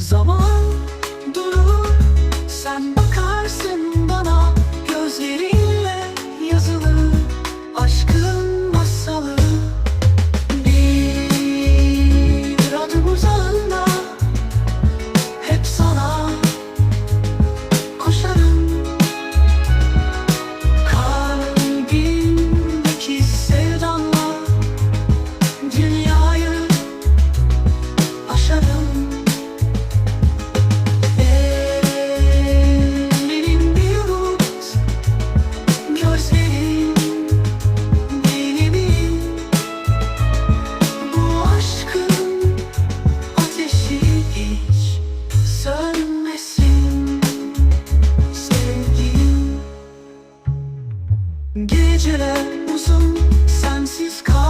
Zaman Geceler uzun sensiz kal.